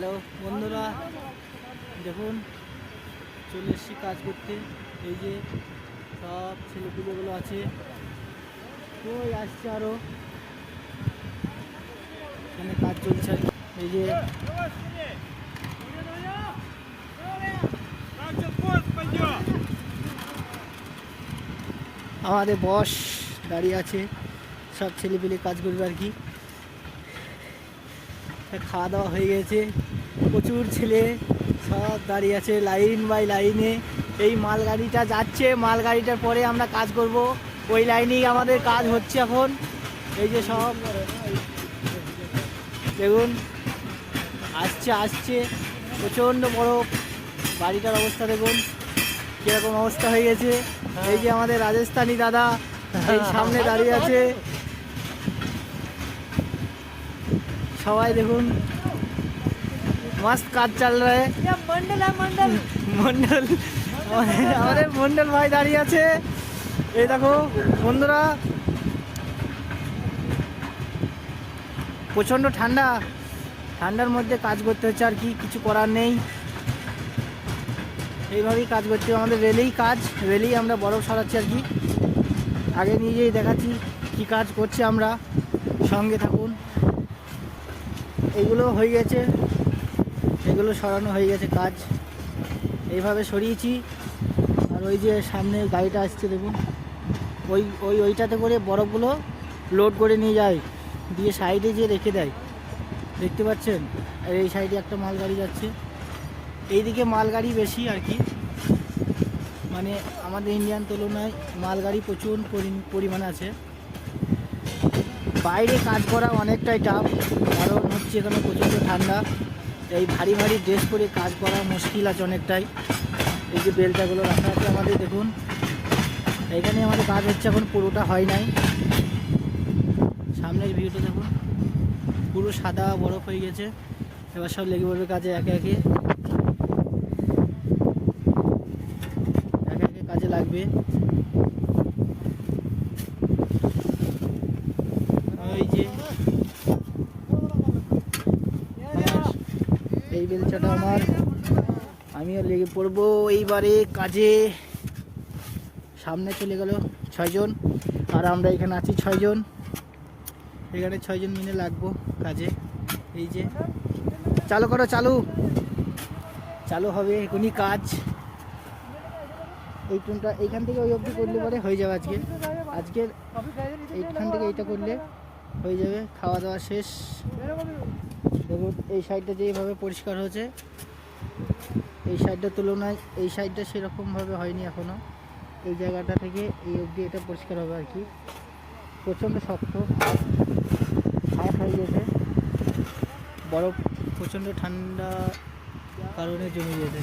Hello বন্ধুরা, দেখুন, চলে এসেছি কাজ করতে। এই যে সব ছেলেপুলেগুলো আছে। ওই আসছে আরও এখানে কাজ চলছে। এই যে আমাদের বস দাঁড়িয়ে আছে। সব ছেলেপিলে কাজ করবে আর কি। খাওয়া দাওয়া হয়ে গেছে। প্রচুর ছেলে সব দাঁড়িয়ে আছে লাইন বাই লাইনে। এই মালগাড়িটা যাচ্ছে, মালগাড়িটার পরে আমরা কাজ করব। ওই লাইনেই আমাদের কাজ হচ্ছে এখন। এই যে সব, দেখুন, আসছে আসছে। প্রচণ্ড বড় বাড়িটার অবস্থা, দেখুন। কীরকম অবস্থা হয়ে গেছে। এই যে আমাদের রাজস্থানি দাদা সামনে দাঁড়িয়ে আছে। সবাই দেখুন। মস্ত কাজ চাল রে মন্ডল হ্যাঁ, মন্ডল। মন্ডল। আরে মন্ডল ভাই দাঁড়িয়ে আছে। এই দেখো বন্ধুরা। প্রচণ্ড ঠান্ডা। ঠান্ডার মধ্যে কাজ করতে হচ্ছে আর কি কিছু করার নেই। এইভাবেই কাজ করছি আমাদের রেলেই কাজ রেলেই আমরা বরফ সরাচ্ছি আর কি। আগে নিয়ে দেখাচ্ছি কী কাজ করছি আমরা। সঙ্গে থাকুন। এগুলো হয়ে গেছে। এগুলো সরানো হয়ে গেছে কাজ। এইভাবে সরিয়েছি। আর ওই যে সামনে গাড়িটা আসছে, দেখুন। ওই ওই, ওইটাতে করে বরফগুলো লোড করে নিয়ে যায়। দিয়ে সাইডে যে রেখে দেয়। দেখতে পাচ্ছেন? আর এই সাইডে একটা মালগাড়ি যাচ্ছে। এইদিকে মালগাড়ি বেশি আর কি। মানে আমাদের ইন্ডিয়ান তুলনায় মালগাড়ি প্রচুর পরি- পরিমাণে আছে। বাইরে কাজ করা অনেকটাই টাফ কারণ হচ্ছে এখানে প্রচণ্ড ঠান্ডা। এই ভারী ভারী ড্রেস পরে কাজ করা মুশকিল আছে অনেকটাই। এই যে বেলটাগুলো রাখা আছে আমাদের, দেখুন। এখানে আমাদের কাজ হচ্ছে এখন পুরোটা হয় নাই। সামনের ভিউটা দেখুন। পুরো সাদা, বরফ হয়ে গেছে। এবার সব লেগে পড়বে কাজে একে একে। একে একে কাজে লাগবে ওই যে আমার এই বেলচাটা আমার। আমিও লেগে পড়ব এইবারে কাজে। সামনে চলে গেল ছয়জন, আর আমরা এখানে আছি ছয়জন। এখানে ছয়জন মিলে লাগবো কাজে। এই যে, চালু করো, চালু। চালু হবে এখনই কাজ। এই টুনটা এইখান থেকে ওই অবধি করলে পরে হয়ে যাবে আজকে। আজকের এইখান থেকে এইটা করলে হয়ে যাবে, খাওয়া দাওয়া শেষ। দেখুন, এই সাইডটা যেইভাবে পরিষ্কার হয়েছে, এই সাইডটার তুলনায় এই সাইডটা সেরকমভাবে হয়নি এখনও এই জায়গাটা থেকে এই অবধি এটা পরিষ্কার হবে আর কি। প্রচণ্ড শক্ত হাট হয়ে গেছে। বরফ প্রচণ্ড ঠান্ডা কারণে জমে গেছে